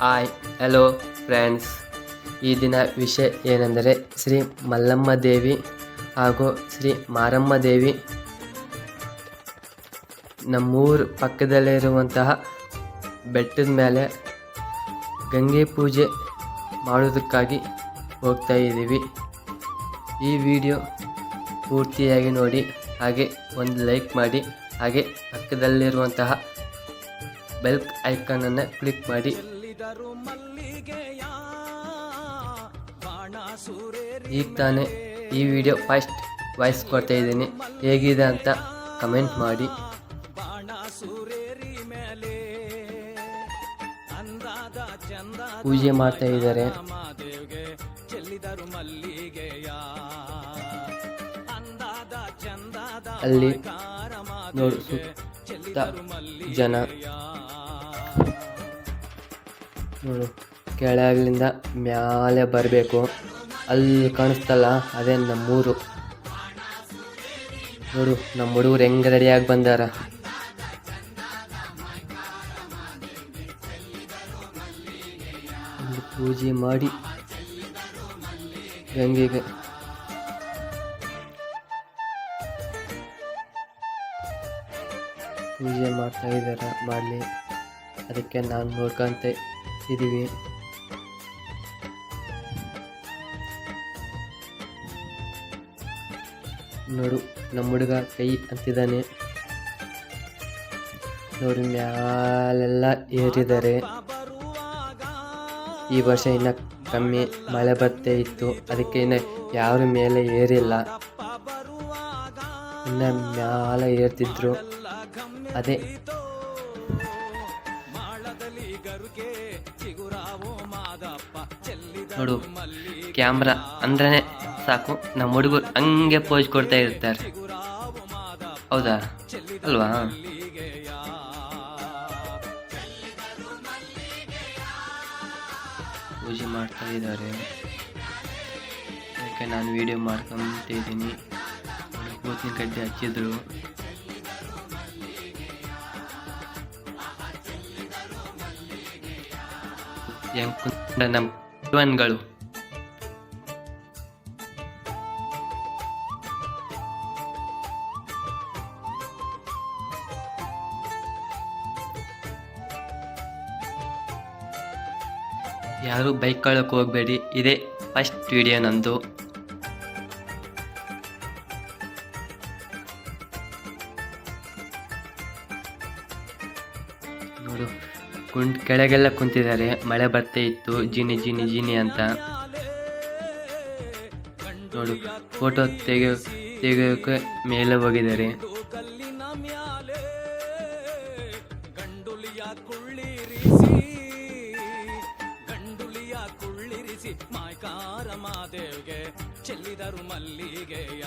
Hi, hello friends. ಈ ದಿನ ವಿಷಯ ಏನೆಂದರೆ ಶ್ರೀ ಮಲ್ಲಮ್ಮ ದೇವಿ ಹಾಗೂ ಶ್ರೀ ಮಾರಮ್ಮ ದೇವಿ. ನಮ್ಮೂರು ಪಕ್ಕದಲ್ಲಿರುವಂತಹ ಬೆಟ್ಟದ ಮೇಲೆ ಗಂಗೆ ಪೂಜೆ ಮಾಡೋದಕ್ಕಾಗಿ ಹೋಗ್ತಾ ಇದ್ದೀವಿ. ಈ ವಿಡಿಯೋ ಪೂರ್ತಿಯಾಗಿ ನೋಡಿ, ಹಾಗೆ ಒಂದು ಲೈಕ್ ಮಾಡಿ, ಹಾಗೆ ಪಕ್ಕದಲ್ಲಿರುವಂತಹ ಬೆಲ್ಕ್ ಐಕಾನನ್ನು ಕ್ಲಿಕ್ ಮಾಡಿ. ಈಗ ತಾನೇ ಈ ವಿಡಿಯೋ ಫಸ್ಟ್ ವಾಯ್ಸ್ ಕೊಡ್ತಾ ಇದ್ದೀನಿ. ಹೇಗಿದೆ ಅಂತ ಕಮೆಂಟ್ ಮಾಡಿ. ಪೂಜೆ ಮಾಡ್ತಾ ಇದ್ದಾರೆ. ಅಲ್ಲಿ ಜನ. ನೋಡು, ಕೆಳಗಿಂದ ಮ್ಯಾಲೆ ಬರಬೇಕು. ಅಲ್ಲಿ ಕಾಣಿಸ್ತಲ್ಲ, ಅದೇ ನಮ್ಮೂರು. ನೋಡು, ನಮ್ಮ ಹುಡುಗರು ಹೆಂಗೆ ರೆಡಿಯಾಗಿ ಬಂದಾರ. ಪೂಜೆ ಮಾಡಿ ಗಂಗೆಗೆ. ಪೂಜೆ ಮಾಡ್ತಾ ಇದ್ದಾರೆ ಮಾಡಲಿ. ಅದಕ್ಕೆ ನಾನು ನೋಡ್ಕೊಂತ ಇದ್ದೀವಿ ನೋಡು ನಮ್ಮ ಹುಡುಗ ಕೈ ಅಂತಿದ್ದಾನೆ ನೋಡಿ, ಮ್ಯಾಲೆಲ್ಲ ಏರಿದ್ದಾರೆ ಈ ವರ್ಷ ಇನ್ನು ಕಮ್ಮಿ ಮಳೆ ಬರ್ತೇ ಇತ್ತು. ಅದಕ್ಕೆ ಇನ್ನು ಯಾರು ಮೇಲೆ ಏರಿಲ್ಲ. ಇನ್ನು ಮ್ಯಾಲೆ ಏರ್ತಿದ್ರು. ಅದೇ. ನೋಡು, ಕ್ಯಾಮ್ರಾ ಅಂದ್ರೆ ಸಾಕು. ನಮ್ಮ ಹುಡುಗರು ಹಂಗೆ ಪೋಸ್ ಕೊಡ್ತಾ ಇರ್ತಾರೆ. ಹೌದಾ? ಅಲ್ವಾ? ಪೂಜೆ ಮಾಡ್ತಾ ಇದ್ದಾರೆ. ಅದಕ್ಕೆ ನಾನು ವಿಡಿಯೋ ಮಾಡ್ಕೊಂತಿದ್ದೀನಿ ಕೂತಿನ ಕಡ್ಡಿ ಹಚ್ಚಿದ್ರು. ಹೆಂಗ್ ನಮ್ಮ ಯಾರು ಬೈಕ್ ಕಳಕ್ಕೆ ಹೋಗಬೇಡಿ. ಇದೇ ಫಸ್ಟ್ ವಿಡಿಯೋ ನಂದು. ನೋಡು ಕುಂಟ್ ಕೆಳಗೆಲ್ಲ ಕುಂತಿದ್ದಾರೆ. ಮಳೆ ಬರ್ತಾ ಇತ್ತು. ಜಿನಿ ಜಿನಿ ಜಿನಿ ಅಂತ. ನೋಡು ಫೋಟೋ ತೆಗೆಯೋ, ತೆಗೆಯೋಕೆ ಮೇಲೆ ಹೋಗಿದ್ದಾರೆ. ಮಾಯ್ಕಾರ ಮಾದೇವ್ಗೆ ಚೆಲ್ಲಿದರು ಮಲ್ಲಿಗೆಯ.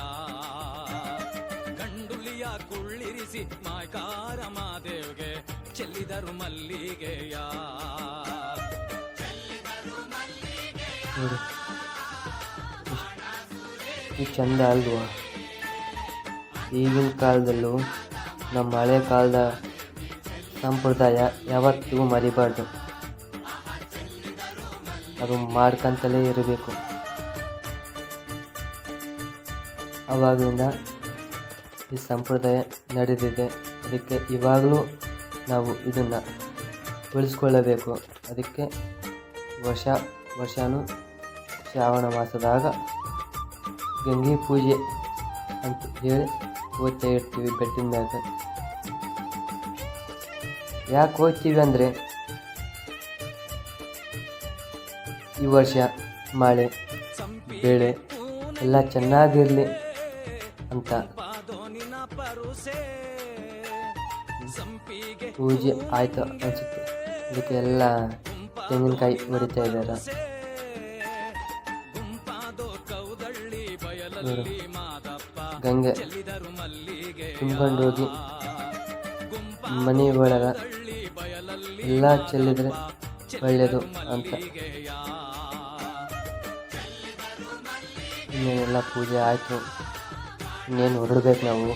ಗಂಡುಲಿಯ ಕುಳ್ಳಿರಿಸಿ ಮಾಯ್ಕಾರ ಮಾದೇವ್ಗೆ ಚೆಲ್ಲಿದರು ಮಲ್ಲಿಗೆಯ. ಈ ಚಂದ ಅಲ್ವಾ? ಈಗಿನ ಕಾಲದಲ್ಲೂ ನಮ್ಮ ಹಳೆ ಕಾಲದ ಸಂಪ್ರದಾಯ ಯಾವತ್ತಿಗೂ ಮರಿಬಾರ್ದು. ಅದು ಮಾಡ್ಕೊಂತಲೇ ಇರಬೇಕು. ಅವಾಗಿಂದ ಈ ಸಂಪ್ರದಾಯ ನಡೆದಿದೆ. ಅದಕ್ಕೆ ಇವಾಗಲೂ ನಾವು ಇದನ್ನು ಉಳಿಸ್ಕೊಳ್ಳಬೇಕು. ಅದಕ್ಕೆ ವರ್ಷ ವರ್ಷವೂ ಶ್ರಾವಣ ಮಾಸದಾಗ ಗಂಗೆ ಪೂಜೆ ಅಂತ ಹೇಳಿ ಓದ್ತಾ ಇರ್ತೀವಿ ಬೆಟ್ಟಿನ ಯಾಕೆ ಓದ್ತೀವಿ ಅಂದರೆ ಈ ವರ್ಷ ಮಳೆ, ಬೆಳೆ ಎಲ್ಲ ಚೆನ್ನಾಗಿರಲಿ ಅಂತ ಪೂಜೆ ಆಯ್ತು ಅನಿಸುತ್ತೆ. ಅದಕ್ಕೆ ಎಲ್ಲ ತೆಂಗಿನಕಾಯಿ ಹೊಡಿತಾ ಇದ್ದಾರೆ. ಗಂಗೆ ತುಂಬ್ಕೊಂಡು ಮನೆ ಒಳಗೆ ಎಲ್ಲ ಚೆಲ್ಲಿದ್ರೆ ಒಳ್ಳೆಯದು ಅಂತ. ಇನ್ನೇನೆಲ್ಲ ಪೂಜೆ, ಆಯಿತು. ಇನ್ನೇನು ಹೊರಡ್ಬೇಕು ನಾವು?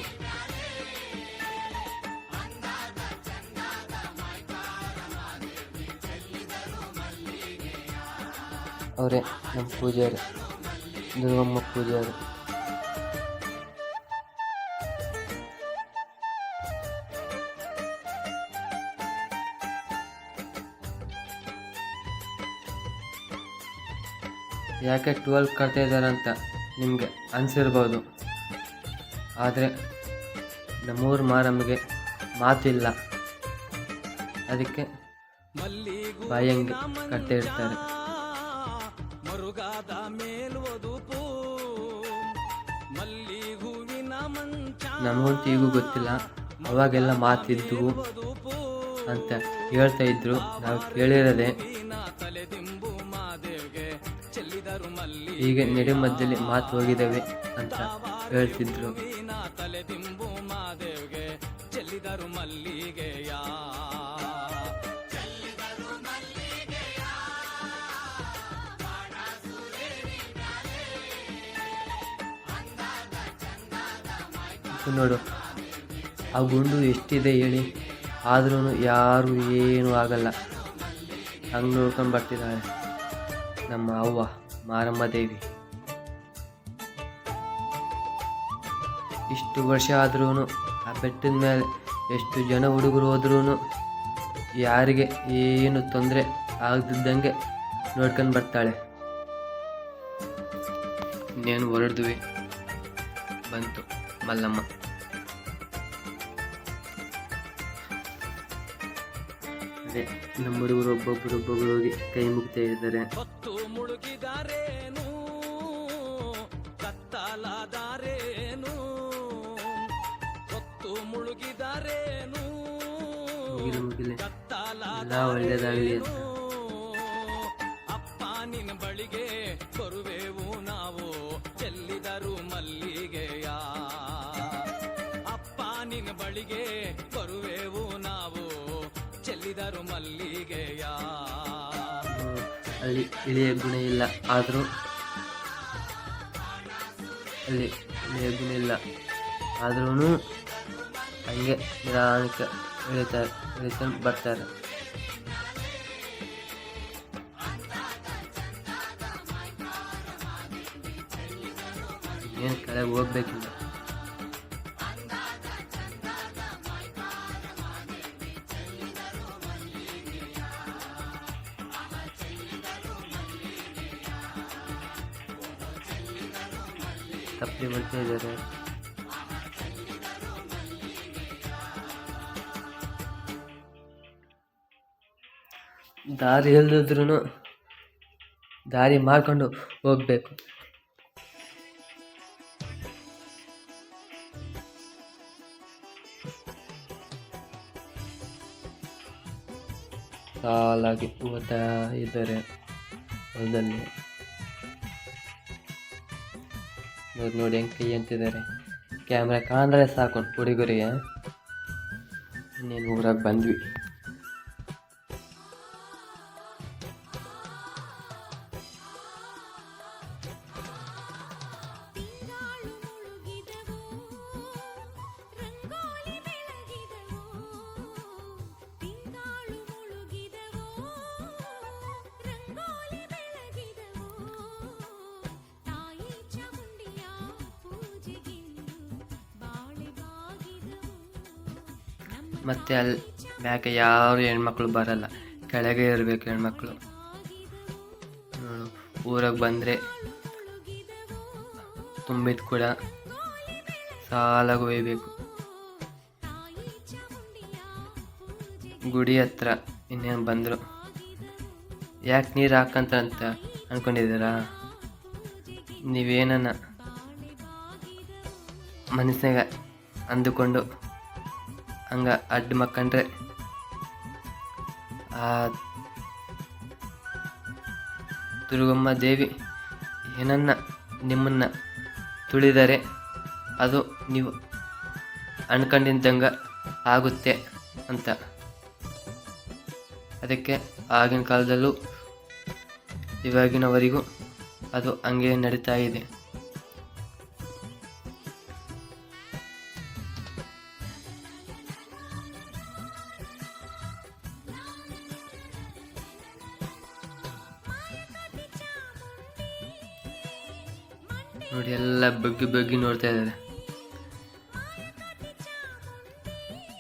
ಅವರೇ ನಮ್ಮ ಪೂಜಾರಿ, ದುರ್ಗಮ್ಮ ಪೂಜೆಯವರು ಯಾಕೆ ಟ್ವೆಲ್ವ್ ಕಟ್ತಾ ಇದ್ದಾರೆ ಅಂತ ನಿಮಗೆ ಅನಿಸಿರ್ಬೋದು ಆದರೆ ನಮ್ಮೂರು ಮಾರಮ್ಮಗೆ ಮಾತಿಲ್ಲ. ಅದಕ್ಕೆ ಬಾಯಂಗೆ ಕಟ್ಟಿರ್ತಾರೆ ಇರ್ತಾರೆ. ಮರುಗಾದ ಮೇಲ್ವದುಪು ನಮಗಂತೂ ಈಗೂ ಗೊತ್ತಿಲ್ಲ. ಅವಾಗೆಲ್ಲ ಮಾತಿದ್ದು ಅಂತ ಹೇಳ್ತಾ ಇದ್ರು. ನಾವು ಕೇಳಿರೋದೆ ಹೀಗೆ ನಡೆ ಮಧ್ಯದಲ್ಲಿ ಮಾತು ಹೋಗಿದ್ದಾವೆ ಅಂತ ಹೇಳ್ತಿದ್ರು. ನೋಡು, ಆ ಗುಂಡು ಎಷ್ಟಿದೆ ಹೇಳಿ. ಆದ್ರೂ ಯಾರು ಏನೂ ಆಗಲ್ಲ. ಹಂಗೆ ನೋಡ್ಕೊಂಡು ಬರ್ತಿದ್ದಾಳೆ ನಮ್ಮ ಅವ್ವ. ಮಾರಮ್ಮ ದೇವಿ ಇಷ್ಟು ವರ್ಷ ಆದ್ರೂ ಆ ಬೆಟ್ಟದ ಮೇಲೆ ಎಷ್ಟು ಜನ ಹುಡುಗರು ಹೋದ್ರೂ ಯಾರಿಗೆ ಏನು ತೊಂದರೆ ಆಗದಿದ್ದಂಗೆ ನೋಡ್ಕೊಂಡು ಬರ್ತಾಳೆ. ಇನ್ನೇನು ಹೊರಡ್ದ್ವಿ? ಬಂತು ಮಲ್ಲಮ್ಮ. ಅದೇ ನಮ್ಮ ಹುಡುಗರು ಒಬ್ಬೊಬ್ಬರು ಒಬ್ಬೊಬ್ಬರು ಹೋಗಿ ಕೈ ಮುಗ್ತಾ ಇದ್ದಾರೆ. ಮುಗಿಲು ಮುಗಿಲೆ ಕತ್ತಲಾದ ಎಲ್ಲ ಒಳ್ಳೇದಾಗಲಿ ಅಂತ ಅಪ್ಪ ನಿನ್ನ ಬಳಿಗೆ ಬರುವೆವು ನಾವು ಚೆಲ್ಲಿದರು ಮಲ್ಲಿಗೆಯ ಅಪ್ಪ ನಿನ್ನ ಬಳಿಗೆ ಬರುವೆವು ನಾವು ಚೆಲ್ಲಿದರು ಮಲ್ಲಿಗೆಯ. ಅಲ್ಲಿ ಇಳಿಯ ಗುಣ ಇಲ್ಲ ಆದರೂ ಅಲ್ಲಿ ಇಳಿಯ ಗುಣ ಇಲ್ಲ ಆದ್ರೂ ಹಂಗೆ ನಿಧಾನಕ್ಕೆ ಇಳಿತಾರೆ ಇಳಿಕೊಂಡು ಬರ್ತಾರೆ ಏನು ಕೆಳಗೆ ಹೋಗ್ಬೇಕಿಲ್ಲ ತಪ್ಪಲಿ ಮಾಡ್ತಾ ಇದ್ದಾರೆ ದಾರಿ ಇಲ್ದಿದ್ರು ದಾರಿ ಮಾಡ್ಕೊಂಡು ಹೋಗ್ಬೇಕು. ಸಾಲಾಗಿ ಓದ್ತಾ ಇದ್ದಾರೆ ಹೊಲದಲ್ಲಿ ನೋಡಿ ಹೆಂಗೆ ಕೈ ಅಂತಿದ್ದಾರೆ. ಕ್ಯಾಮ್ರಾ ಕಾಣ್ರೆ ಸಾಕು ಹುಡುಗರಿಗೆ. ಇನ್ನೇನು ಊರಾಗ ಬಂದ್ವಿ. ಮತ್ತೆ ಅಲ್ಲಿ ಮ್ಯಾಕೆ ಯಾರು ಹೆಣ್ಮಕ್ಳು ಬರಲ್ಲ. ಕೆಳಗೆ ಇರಬೇಕು ಹೆಣ್ಮಕ್ಳು. ಊರಾಗ ಬಂದರೆ ತುಂಬಿದ ಕೂಡ ಸಾಲಾಗಿ ಒಯ್ಬೇಕು. ಗುಡಿ ಹತ್ರ ಇನ್ನೇನು ಬಂದರು. ಯಾಕೆ ನೀರು ಹಾಕಂತ ಅಂತ ಅನ್ಕೊಂಡಿದ್ದೀರಾ? ನೀವೇನನ್ನ ಮನಸ್ಸಿನಾಗ ಅಂದುಕೊಂಡು ಹಂಗ ಅಡ್ಡ ಮಕ್ಕಂಡ್ರೆ. ಆ, ದುರ್ಗಮ್ಮ ದೇವಿ ಏನನ್ನ ನಿಮ್ಮನ್ನ ತುಳಿದರೆ ಅದು ನೀವು ಅನ್ಕೊಂಡಿದ್ದಂಗ ಆಗುತ್ತೆ ಅಂತ. ಅದಕ್ಕೆ ಆಗಿನ ಕಾಲದಲ್ಲೂ ಇವಾಗಿನವರೆಗೂ ಅದು ಹಂಗೆ ನಡೀತಾ ಇದೆ. ಬಗ್ಗಿ ಬಗ್ಗಿ ನೋಡ್ತಾ ಇದ್ದಾರೆ.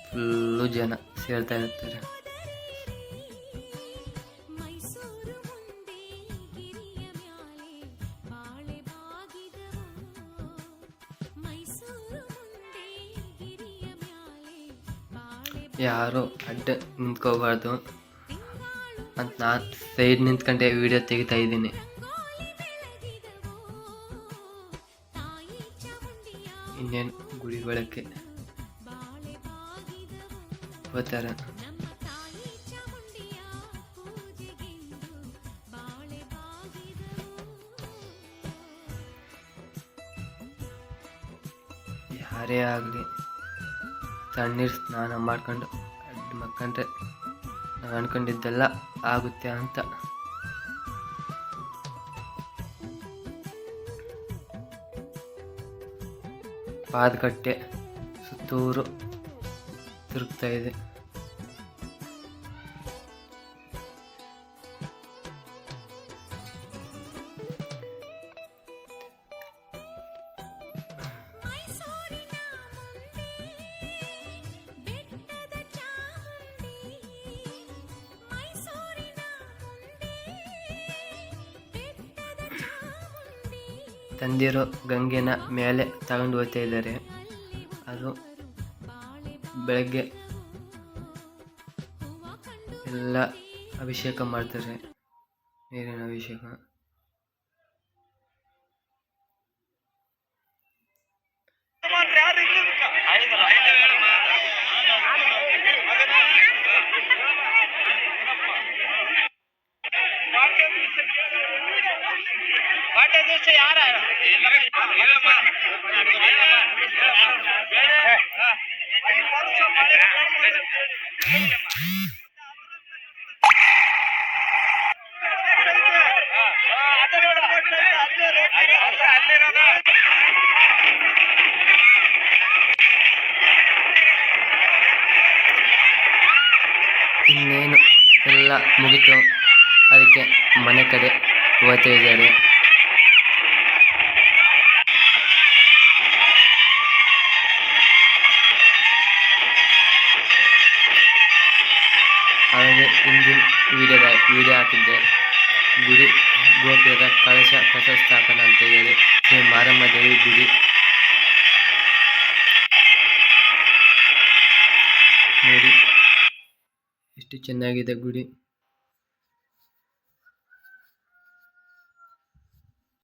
ಫುಲ್ಲು ಜನ ಸೇರ್ತಾ ಇರ್ತಾರೆ. ಯಾರು ಅಡ್ಡ ನಿಂತ್ಕೋಬಾರ್ದು ಅಂತ ನಾನು ಸೈಡ್ ನಿಂತ್ಕೊಂಡೆ ವಿಡಿಯೋ ತೆಗಿತಾ ಇದ್ದೀನಿ. ಇನ್ನೇನು ಗುಡಿ ಬಳಕೆ ಬಾಗಿದವು ಯಾರೇ ಆಗಲಿ ತಣ್ಣೀರು ಸ್ನಾನ ಮಾಡ್ಕೊಂಡು ಮಕ್ಕಂಡ್ರೆ ನಾವು ಅನ್ಕೊಂಡಿದ್ದೆಲ್ಲ ಆಗುತ್ತೆ ಅಂತ. ಪಾದಕಟ್ಟೆ ಸುತ್ತೂರು ತಿರುಗ್ತಾ ಇದೆ. ತಂದಿರೋ ಗಂಗೆನ ಮೇಲೆ ತಗೊಂಡು ಹೋಗ್ತಾ ಇದ್ದಾರೆ. ಅದು ಬೆಳಗ್ಗೆ ಎಲ್ಲ ಅಭಿಷೇಕ ಮಾಡ್ತಾರೆ. ನೀರಿನ ಅಭಿಷೇಕ. ಇನ್ನೇನು? ಎಲ್ಲ ಮುಗಿತು. ಅದಕ್ಕೆ ಮನೆ ಕಡೆ ಹೋಗ್ತಾ ಇದ್ದಾರೆ. ಹಾಗೆ ಹಿಂದಿನ ವಿಡಿಯೋದ ವಿಡಿಯೋ ಹಾಕಿದ್ದೆ. ಗುಡಿ ಗೋಪುರದ ಕಳಶ ಪ್ರಶಸ್ತಾಪನ ಅಂತ ಹೇಳಿ ಶ್ರೀ ಮಾರಮ್ಮ ದೇವಿ ಗುಡಿ. ನೋಡಿ ಎಷ್ಟು ಚೆನ್ನಾಗಿದೆ ಗುಡಿ.